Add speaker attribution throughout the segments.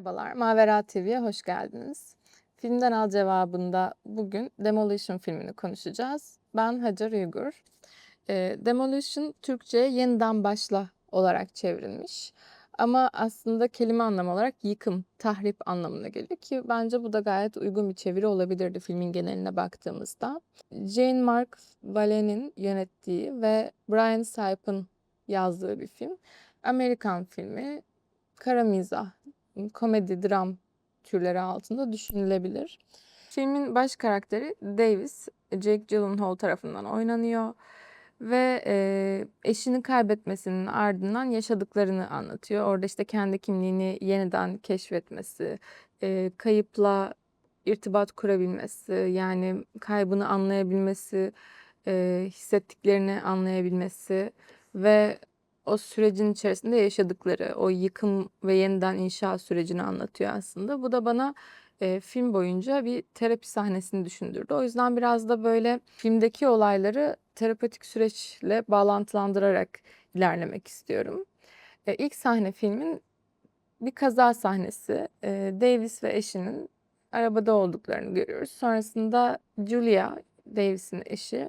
Speaker 1: Merhabalar, Mavera TV'ye hoş geldiniz. Filmden Al cevabında bugün Demolition filmini konuşacağız. Ben Hacer Uygur. Eee, Demolition Türkçe'ye yeniden başla olarak çevrilmiş. Ama aslında kelime anlamı olarak yıkım, tahrip anlamına geliyor ki bence bu da gayet uygun bir çeviri olabilirdi filmin geneline baktığımızda. Jane Mark Vallee'nin yönettiği ve Brian Saip'in yazdığı bir film. Amerikan filmi, kara mizah, komedi, dram türleri altında düşünülebilir. Filmin baş karakteri Davis, Jake Gyllenhaal tarafından oynanıyor ve e, eşini kaybetmesinin ardından yaşadıklarını anlatıyor. Orada işte kendi kimliğini yeniden keşfetmesi, e, kayıpla irtibat kurabilmesi, yani kaybını anlayabilmesi, e, hissettiklerini anlayabilmesi ve o sürecin içerisinde yaşadıkları, o yıkım ve yeniden inşa sürecini anlatıyor aslında. Bu da bana e, film boyunca bir terapi sahnesini düşündürdü. O yüzden biraz da böyle filmdeki olayları terapötik süreçle bağlantılandırarak ilerlemek istiyorum. E, ilk sahne filmin bir kaza sahnesi. E, Davis ve eşinin arabada olduklarını görüyoruz. Sonrasında Julia, Davis'in eşi,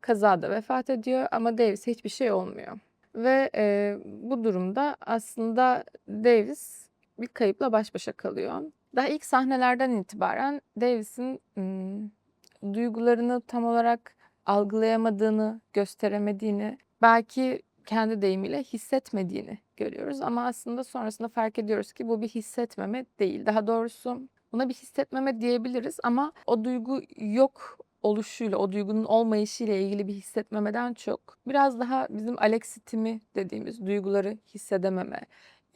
Speaker 1: kazada vefat ediyor ama Davis'e hiçbir şey olmuyor. Ve e, bu durumda aslında Davis bir kayıpla baş başa kalıyor. Daha ilk sahnelerden itibaren Davis'in ım, duygularını tam olarak algılayamadığını, gösteremediğini, belki kendi deyimiyle hissetmediğini görüyoruz. Ama aslında sonrasında fark ediyoruz ki bu bir hissetmeme değil. Daha doğrusu buna bir hissetmeme diyebiliriz ama o duygu yok oluşuyla, o duygunun olmayışıyla ilgili bir hissetmemeden çok biraz daha bizim alexitimi dediğimiz duyguları hissedememe,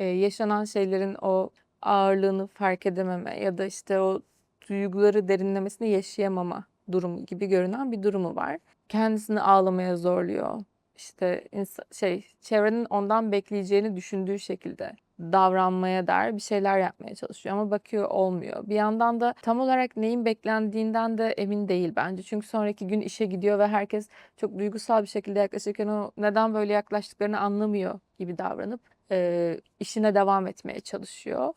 Speaker 1: eee, yaşanan şeylerin o ağırlığını fark edememe ya da işte o duyguları derinlemesine yaşayamama durumu gibi görünen bir durumu var. Kendisini ağlamaya zorluyor. İşte şey, çevrenin ondan bekleyeceğini düşündüğü şekilde davranmaya dair bir şeyler yapmaya çalışıyor ama bakıyor olmuyor. Bir yandan da tam olarak neyin beklendiğinden de emin değil bence. Çünkü sonraki gün işe gidiyor ve herkes çok duygusal bir şekilde yaklaşırken o neden böyle yaklaştıklarını anlamıyor gibi davranıp eee, işine devam etmeye çalışıyor.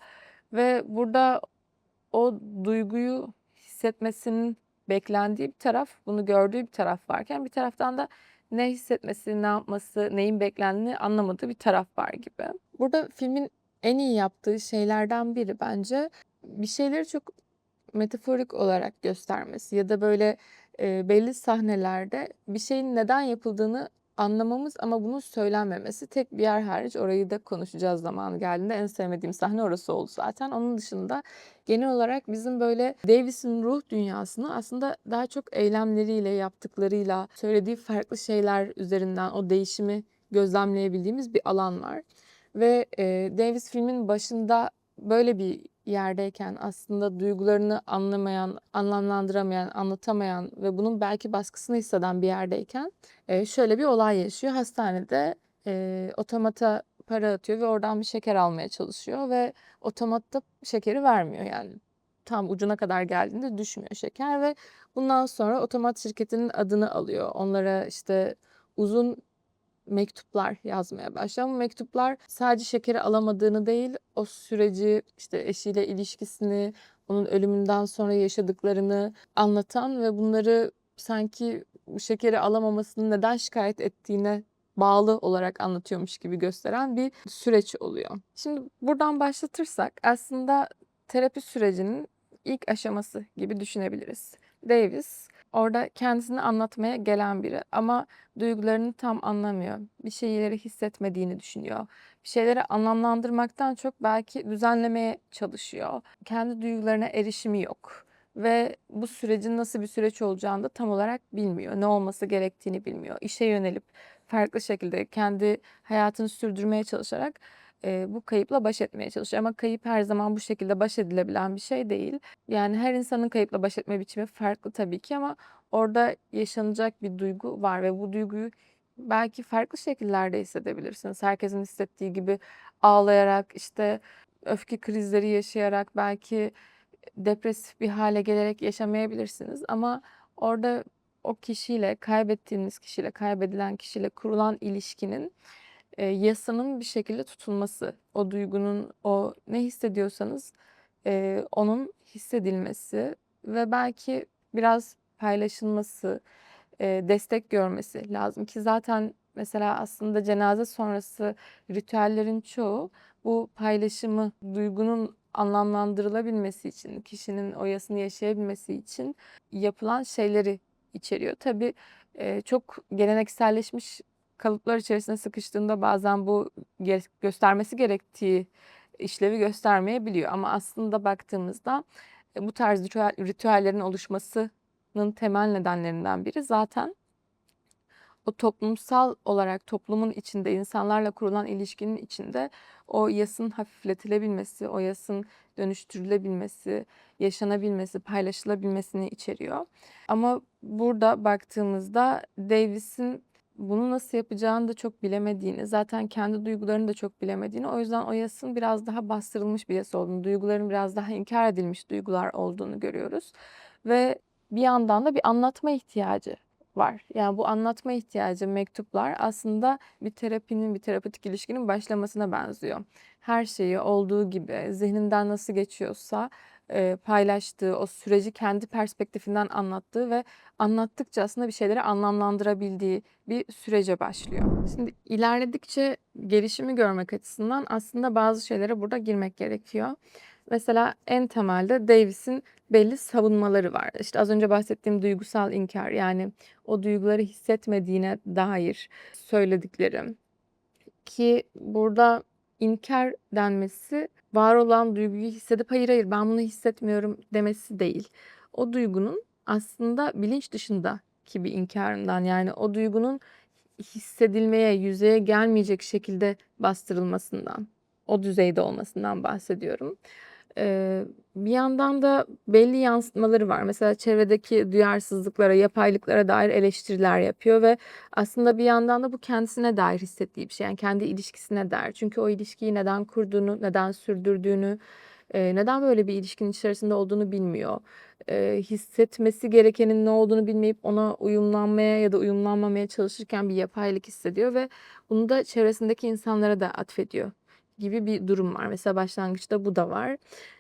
Speaker 1: Ve burada o duyguyu hissetmesinin beklendiği bir taraf, bunu gördüğü bir taraf varken bir taraftan da ne hissetmesi, ne yapması, neyin beklendiğini anlamadığı bir taraf var gibi. Burada filmin en iyi yaptığı şeylerden biri bence bir şeyleri çok metaforik olarak göstermesi ya da böyle e, belli sahnelerde bir şeyin neden yapıldığını anlamamız ama bunun söylenmemesi. Tek bir yer hariç orayı da konuşacağız zamanı geldiğinde. En sevmediğim sahne orası oldu zaten. Onun dışında genel olarak bizim böyle Davis'in ruh dünyasını aslında daha çok eylemleriyle, yaptıklarıyla, söylediği farklı şeyler üzerinden o değişimi gözlemleyebildiğimiz bir alan var. Ve e, Davis filmin başında böyle bir yerdeyken aslında duygularını anlamayan, anlamlandıramayan, anlatamayan ve bunun belki baskısını hisseden bir yerdeyken e, şöyle bir olay yaşıyor. Hastanede e, otomata para atıyor ve oradan bir şeker almaya çalışıyor ve otomat da şekeri vermiyor yani tam ucuna kadar geldiğinde düşmüyor şeker ve bundan sonra otomat şirketinin adını alıyor. Onlara işte uzun mektuplar yazmaya başlıyor. Ama mektuplar sadece şekeri alamadığını değil, o süreci, işte eşiyle ilişkisini, onun ölümünden sonra yaşadıklarını anlatan ve bunları sanki şekeri alamamasını neden şikayet ettiğine bağlı olarak anlatıyormuş gibi gösteren bir süreç oluyor. Şimdi buradan başlatırsak aslında terapi sürecinin ilk aşaması gibi düşünebiliriz. Davis orada kendisini anlatmaya gelen biri ama duygularını tam anlamıyor. Bir şeyleri hissetmediğini düşünüyor. Bir şeyleri anlamlandırmaktan çok belki düzenlemeye çalışıyor. Kendi duygularına erişimi yok ve bu sürecin nasıl bir süreç olacağını da tam olarak bilmiyor. Ne olması gerektiğini bilmiyor. İşe yönelip farklı şekilde kendi hayatını sürdürmeye çalışarak eee, bu kayıpla baş etmeye çalışıyor. Ama kayıp her zaman bu şekilde baş edilebilen bir şey değil. Yani her insanın kayıpla baş etme biçimi farklı tabii ki ama orada yaşanacak bir duygu var ve bu duyguyu belki farklı şekillerde hissedebilirsiniz. Herkesin hissettiği gibi ağlayarak, işte öfke krizleri yaşayarak, belki depresif bir hale gelerek yaşamayabilirsiniz. Ama orada o kişiyle, kaybettiğiniz kişiyle, kaybedilen kişiyle kurulan ilişkinin eee, yasının bir şekilde tutulması, o duygunun, o ne hissediyorsanız, eee, onun hissedilmesi ve belki biraz paylaşılması, eee, destek görmesi lazım ki zaten mesela aslında cenaze sonrası ritüellerin çoğu bu paylaşımı, duygunun anlamlandırılabilmesi için, kişinin o yasını yaşayabilmesi için yapılan şeyleri içeriyor. Tabii, çok gelenekselleşmiş kalıplar içerisine sıkıştığında bazen bu göstermesi gerektiği işlevi göstermeyebiliyor ama aslında baktığımızda, eee, bu tarz ritüel ritüellerin oluşmasının temel nedenlerinden biri zaten o toplumsal olarak toplumun içinde, insanlarla kurulan ilişkinin içinde o yasın hafifletilebilmesi, o yasın dönüştürülebilmesi, yaşanabilmesi, paylaşılabilmesini içeriyor. Ama burada baktığımızda Davis'in bunu nasıl yapacağını da çok bilemediğini, zaten kendi duygularını da çok bilemediğini, o yüzden o yasın biraz daha bastırılmış bir yas olduğunu, duyguların biraz daha inkar edilmiş duygular olduğunu görüyoruz. Ve bir yandan da bir anlatma ihtiyacı var. Yani bu anlatma ihtiyacı, mektuplar aslında bir terapinin, bir terapötik ilişkinin başlamasına benziyor. Her şeyi olduğu gibi zihninden nasıl geçiyorsa eee, paylaştığı, o süreci kendi perspektifinden anlattığı ve anlattıkça aslında bir şeyleri anlamlandırabildiği bir sürece başlıyor. Şimdi ilerledikçe gelişimi görmek açısından aslında bazı şeylere burada girmek gerekiyor. Mesela en temelde Davis'in belli savunmaları var. İşte az önce bahsettiğim duygusal inkar yani o duyguları hissetmediğine dair söylediklerim. Ki burada inkar denmesi var olan duyguyu hissedip hayır hayır ben bunu hissetmiyorum demesi değil. O duygunun aslında bilinç dışındaki bir inkarından yani o duygunun hissedilmeye, yüzeye gelmeyecek şekilde bastırılmasından, o düzeyde olmasından bahsediyorum. Bir yandan da belli yansıtmaları var. Mesela çevredeki duyarsızlıklara, yapaylıklara dair eleştiriler yapıyor ve aslında bir yandan da bu kendisine dair hissettiği bir şey. Yani kendi ilişkisine dair. Çünkü o ilişkiyi neden kurduğunu, neden sürdürdüğünü, neden böyle bir ilişkinin içerisinde olduğunu bilmiyor. Hissetmesi gerekenin ne olduğunu bilmeyip ona uyumlanmaya ya da uyumlanmamaya çalışırken bir yapaylık hissediyor ve bunu da çevresindeki insanlara da atfediyor gibi bir durum var. Mesela başlangıçta bu da var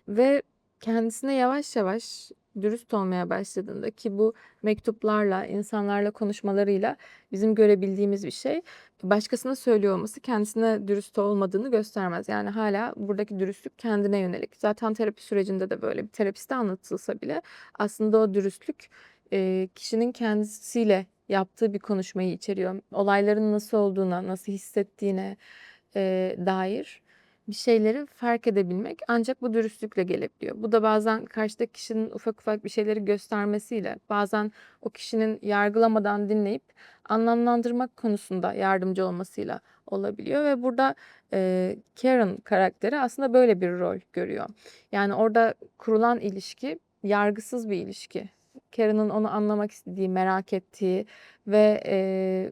Speaker 1: ve kendisine yavaş yavaş dürüst olmaya başladığında ki bu mektuplarla, insanlarla konuşmalarıyla bizim görebildiğimiz bir şey. Başkasına söylüyor olması kendisine dürüst olmadığını göstermez. Yani hala buradaki dürüstlük kendine yönelik. Zaten terapi sürecinde de böyle bir terapiste anlatılsa bile aslında o dürüstlük kişinin kendisiyle yaptığı bir konuşmayı içeriyor. Olayların nasıl olduğuna, nasıl hissettiğine dair bir şeyleri fark edebilmek ancak bu dürüstlükle gelebiliyor. Bu da bazen karşıdaki kişinin ufak ufak bir şeyleri göstermesiyle, bazen o kişinin yargılamadan dinleyip anlamlandırmak konusunda yardımcı olmasıyla olabiliyor ve burada eee, Karen karakteri aslında böyle bir rol görüyor. Yani orada kurulan ilişki yargısız bir ilişki. Karen'ın onu anlamak istediği, merak ettiği ve eee,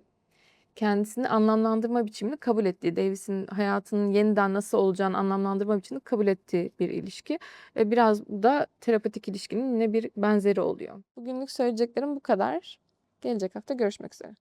Speaker 1: kendisini anlamlandırma biçimini kabul ettiği, Davis'in hayatının yeniden nasıl olacağını anlamlandırma biçimini kabul ettiği bir ilişki. Ve biraz da terapetik ilişkinin yine bir benzeri oluyor. Bugünlük söyleyeceklerim bu kadar. Gelecek hafta görüşmek üzere.